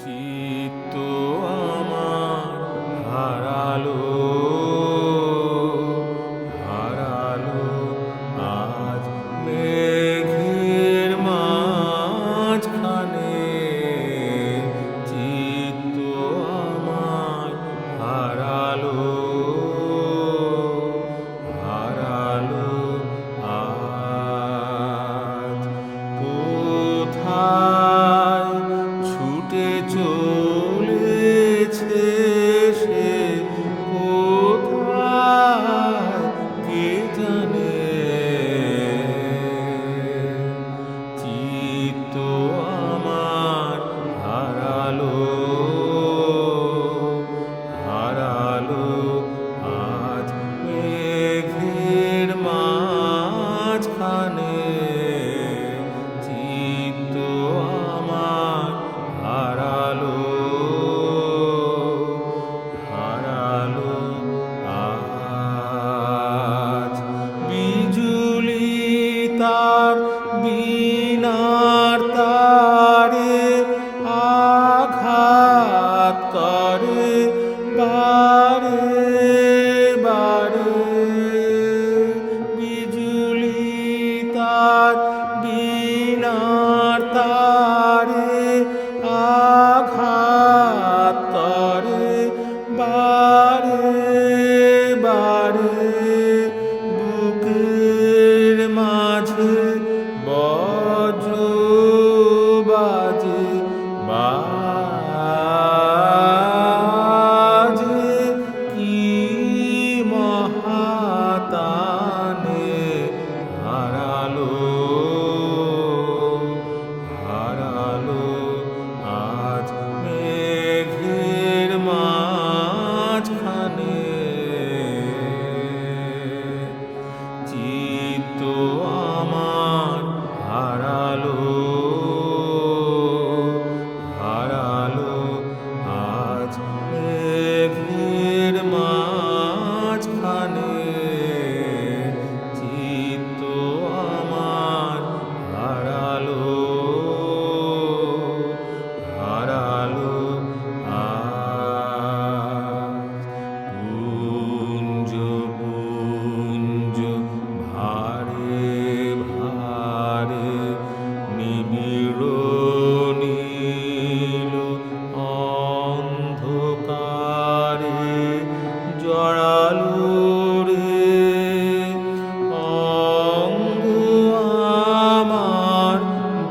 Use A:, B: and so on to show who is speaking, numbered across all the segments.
A: চিত্ত আমার হারালো হারালো আজ মেঘের মাঝখানে। চিত্ত আমার হারালো হারালো আজ। কোথায় body.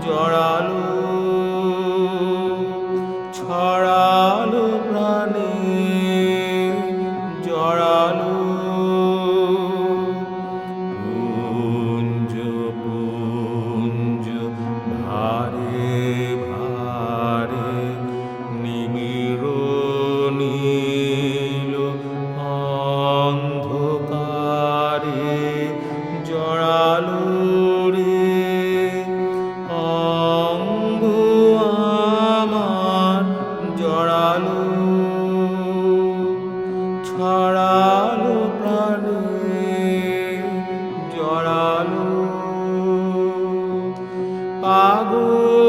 A: জড়ালো ছড়ালো প্রাণী আলো ছড়ালো প্রাণে জড়ালো। পাগল